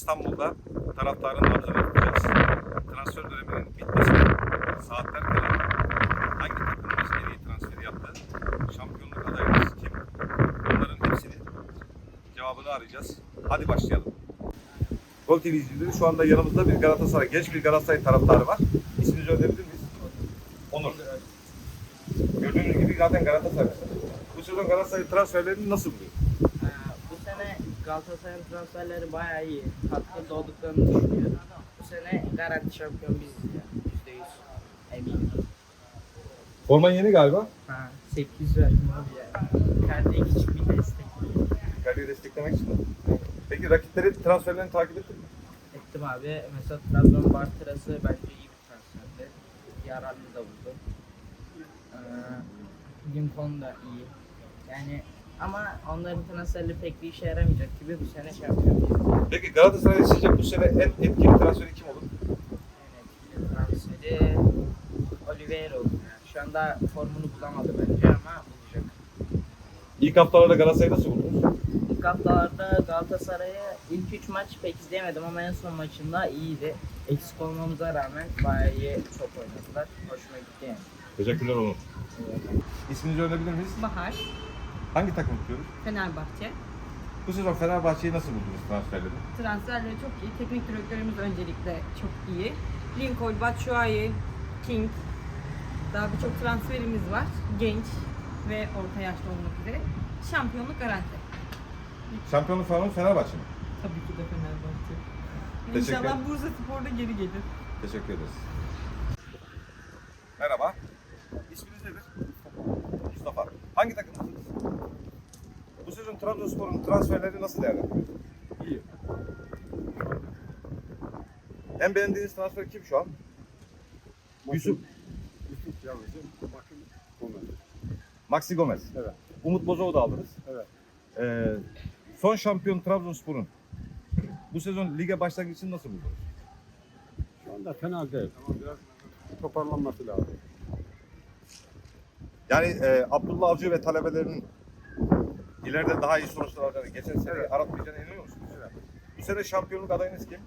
İstanbul'da taraftarın nabzını tutacağız. Transfer döneminin bitmesine saatler kala hangi takımımız en iyi transferi yaptı? Şampiyonluk adayımız kim? Bunların hepsini cevabını arayacağız. Hadi başlayalım. Gol TV izleyicileri şu anda yanımızda bir Galatasaray, genç bir Galatasaray taraftarı var. İsminizi öğrenebilir miyiz? Onur. Gördüğünüz gibi zaten Galatasaray. Bu sezon Galatasaray transferlerini nasıl buluyor? Ee, bu sene Galatasaray'ın transferleri bayağı iyi. Katkıda olduklarını düşünüyorum. Bu sene garanti şampiyon biziz ya. Yüzde yüz. Eminim. Forman yeni galiba. Ha, 800 verdim abi ya. Kendi küçük bir destek. Kaleye desteklemek için. Peki rakiplerin transferlerini takip ettin mi? Ettim abi. Mesela Trabzon Bartırası bence iyi bir transferdi. Yararlı da buldu. Ee, Lincoln da iyi. Yani ama onların transferleri pek bir işe yaramayacak gibi bu sene şampiyon biziz. Peki Galatasaray sizce bu sene en etkili transferi kim olur? En etkili transferi Oliveira oldu. Yani. Şu anda formunu bulamadı bence ama bulacak. İlk haftalarda Galatasaray'ı nasıl buldunuz? İlk haftalarda Galatasaray'ı ilk 3 maç pek izleyemedim ama en son maçında iyiydi. Eksik olmamıza rağmen bayağı iyi top oynadılar. Hoşuma gitti yani. Teşekkürler Onur. İsminizi öğrenebilir miyiz? Bahar, Hangi takım tutuyoruz? Fenerbahçe. Bu sezon Fenerbahçe'yi nasıl buldunuz transferleri? Transferleri çok iyi. Teknik direktörümüz öncelikle çok iyi. Lincoln, Batshuayi, King. Daha birçok transferimiz var. Genç ve orta yaşlı olmak üzere. Şampiyonluk garanti. Şampiyonluk falan Fenerbahçe mi? Tabii ki de Fenerbahçe. Teşekkür İnşallah. Bursa Spor'da geri gelir. Teşekkür ederiz. Merhaba. İsminiz nedir? Mustafa. Hangi takımdasınız? Bu sezon Trabzonspor'un transferleri nasıl değerlendiriyorsunuz? İyi. En beğendiğiniz transfer kim şu an? Yusuf. Yusuf Yavrucu, bakın Gomez. Maxi Gomez. Evet. Umut Bozok'u da aldınız. Evet. Ee, son şampiyon Trabzonspor'un bu sezon lige başlangıcını nasıl buldunuz? Şu anda fena değil ama biraz toparlanması lazım. Yani e, Abdullah Avcı ve talebelerinin ileride daha iyi sonuçlar alacağını, geçen sene aratmayacağına inanıyor musunuz? Evet. Bu sene şampiyonluk adayınız kim?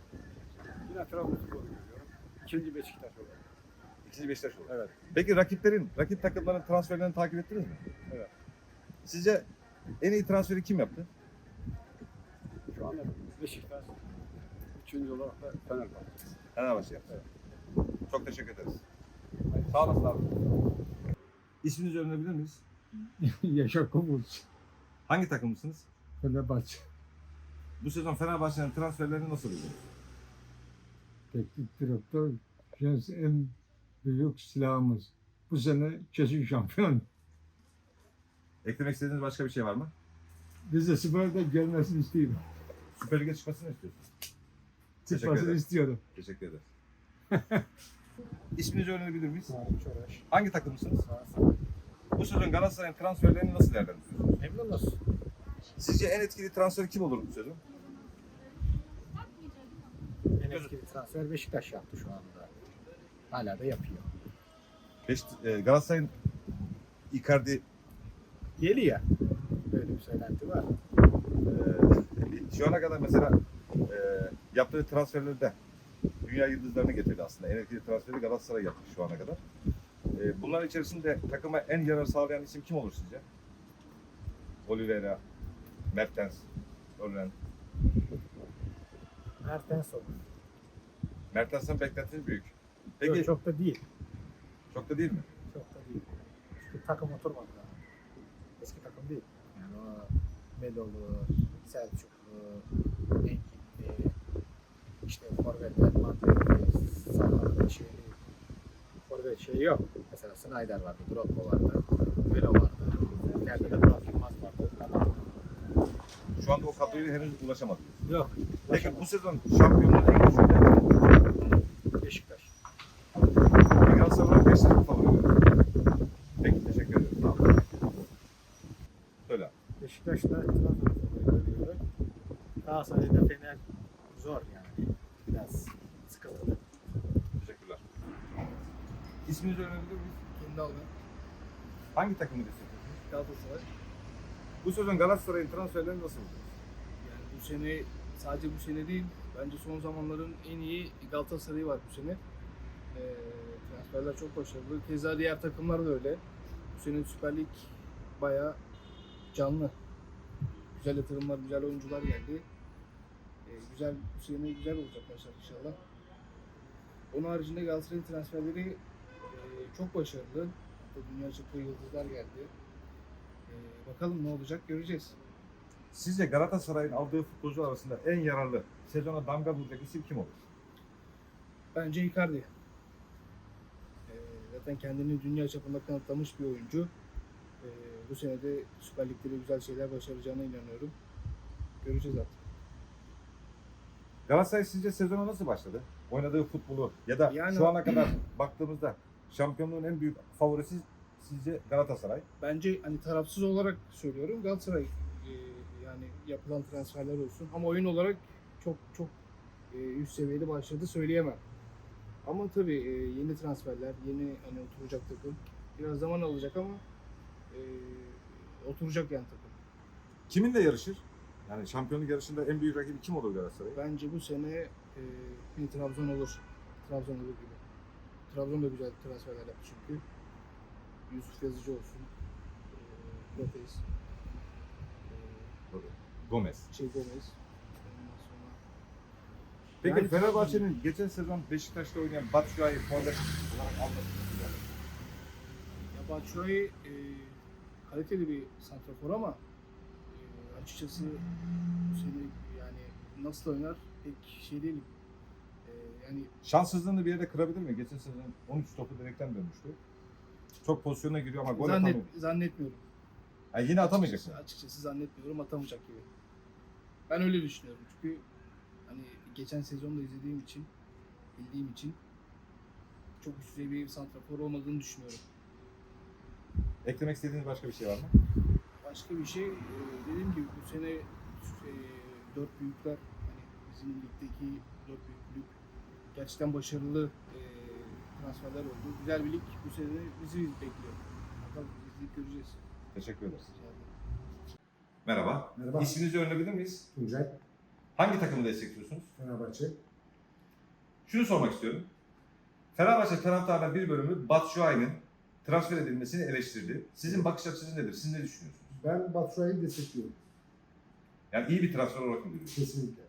Yine Trabzonspor görüyorum. İkinci Beşiktaş olarak. İkinci Beşiktaş olur. Evet. Peki rakiplerin, rakip takımların transferlerini takip ettiniz mi? Evet. Sizce en iyi transferi kim yaptı? Şu anda Beşiktaş. Üçüncü olarak da Fenerbahçe. Fenerbahçe yaptı. Çok teşekkür ederiz. Sağ olasın abi. İsminizi öğrenebilir miyiz? Yaşar Kovuz, Hangi takımlısınız? Fenerbahçe. Bu sezon Fenerbahçe'nin transferlerini nasıl buldunuz? Teknik direktör Jens en büyük silahımız. Bu sene kesin şampiyon. Eklemek istediğiniz başka bir şey var mı? Rize Spor'a da gelmesini istiyorum. Süper Lig'e çıkmasını istiyorsunuz. Çıkmasını ederim. istiyorum. Teşekkür ederiz. İsminizi öğrenebilir miyiz? Çoraş. Hangi takımlısınız? Bu sezon Galatasaray'ın transferlerini nasıl değerlendiriyorsunuz? Memnun olsun. Sizce en etkili transfer kim olur bu sezon? En etkili transfer Beşiktaş yaptı şu anda. Hala da yapıyor. Beş, e, Galatasaray'ın Icardi Geliyor. Böyle bir söylenti var. e, şu ana kadar mesela e, yaptığı transferlerde dünya yıldızlarını getirdi aslında. En etkili transferi Galatasaray yaptı şu ana kadar. Bunların içerisinde takıma en yarar sağlayan isim kim olur sizce? Oliveira, Mertens, Örlen. Mertens olur. Mertens'ten beklentiniz büyük. Peki. Peki çok da değil. çok da değil mi? Çok da değil. Çünkü takım oturmadı daha. Eski takım değil. Yani o Melolu, Selçuklu, Enginli, işte Forvet'ler, Madrid'i, Sahan'ın şeyi, Forvet şeyi yok. Mesela Snyder vardı, Drogba vardı, Melo vardı. İleride de Burak Yılmaz vardı. Şu anda o kadroya henüz ulaşamadı. yok. Peki bu sezon şampiyonluğun en güçlü takımı Beşiktaş. Galatasaray Beşiktaş'ın favori. Peki teşekkür ederim. Sağ olun. Söyle. Beşiktaş'ta Trabzonspor'u görüyorum. Galatasaray'da Fener zor yani. Biraz sıkıntılı. İsminizi öğrenebilir miyiz? Kimde oldu? Hangi takımı destekliyorsunuz? Galatasaray. Bu sezon Galatasaray'ın transferlerini nasıl buldunuz? Yani bu sene sadece bu sene değil Bence son zamanların en iyi Galatasaray'ı var bu sene. Ee, transferler çok başarılı. Keza diğer takımlar da öyle. Bu sene Süper Lig bayağı canlı. Güzel yatırımlar, güzel oyuncular geldi. Ee, güzel, bu sene güzel olacak maçlar inşallah. Onun haricinde Galatasaray'ın transferleri e, çok başarılı. Dünya çapı yıldızlar geldi. Ee, bakalım ne olacak göreceğiz. Sizce Galatasaray'ın aldığı futbolcu arasında en yararlı sezona damga vuracak isim kim olur? Bence Icardi. Ee, zaten kendini dünya çapında kanıtlamış bir oyuncu. Ee, bu sene de Süper Lig'de de güzel şeyler başaracağına inanıyorum. Göreceğiz artık. Galatasaray sizce sezona nasıl başladı? Oynadığı futbolu ya da Yani- şu ana kadar baktığımızda şampiyonluğun en büyük favorisi sizce Galatasaray. Bence hani tarafsız olarak söylüyorum Galatasaray e, yani yapılan transferler olsun ama oyun olarak çok çok e, üst seviyede başladı söyleyemem. Ama tabii e, yeni transferler, yeni hani oturacak takım biraz zaman alacak ama e, oturacak yani takım. Kiminle yarışır? Yani şampiyonluk yarışında en büyük rakibi kim olur Galatasaray? Bence bu sene e, bir Trabzon olur. Trabzon olur gibi. Trabzon da güzel transferler yaptı çünkü. Yusuf Yazıcı olsun. E, Lopez. E, Gomez. şey Gomez. Peki Yani- Fenerbahçe'nin geçen sezon Beşiktaş'ta oynayan Batshuayi forvet olarak alması ya Batshuayi e, kaliteli bir santrafor ama e, açıkçası bu sene yani nasıl oynar pek şey değilim. Yani Şanssızlığını bir yerde kırabilir mi? Geçen sezon 13 topu direkten dönmüştü. Çok pozisyona giriyor ama gol zannet, atamıyor. zannetmiyorum. Yani yine atamayacak Açıkçası, mı? açıkçası zannetmiyorum atamayacak gibi. Ben öyle düşünüyorum çünkü hani geçen sezonda izlediğim için, bildiğim için çok üst düzey bir santrafor olmadığını düşünüyorum. Eklemek istediğiniz başka bir şey var mı? Başka bir şey, e, dediğim gibi bu sene e, dört büyükler, hani bizim ligdeki dört büyük kulüp gerçekten başarılı e, transferler oldu. Güzel bir lig bu sene bizi bekliyor. Bakalım izleyip göreceğiz. Teşekkür ederiz. Merhaba. Merhaba. İsminizi öğrenebilir miyiz? Tuncay, Hangi takımı destekliyorsunuz? Fenerbahçe. Şunu sormak istiyorum. Fenerbahçe taraftarının bir bölümü Batshuayi'nin transfer edilmesini eleştirdi. Sizin bakış açınız nedir? Siz ne düşünüyorsunuz? Ben Batshuayi'yi destekliyorum. Yani iyi bir transfer olarak mı görüyorsunuz? Kesinlikle.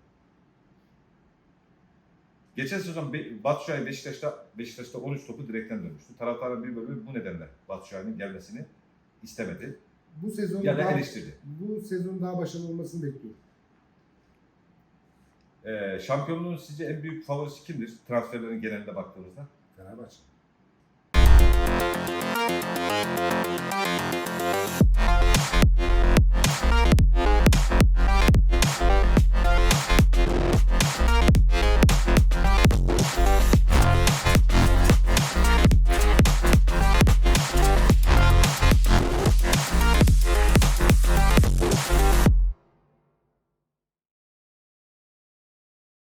Geçen sezon Be Batu Şahin Beşiktaş'ta, Beşiktaş'ta 13 topu direkten dönmüştü. Taraftarın bir bölümü bu nedenle Batu Şahin'in gelmesini istemedi. Bu sezon yani daha, eleştirdi. Bu sezon daha başarılı olmasını bekliyorum. Ee, şampiyonluğun sizce en büyük favorisi kimdir? Transferlerin genelinde baktığımızda. Fenerbahçe. Müzik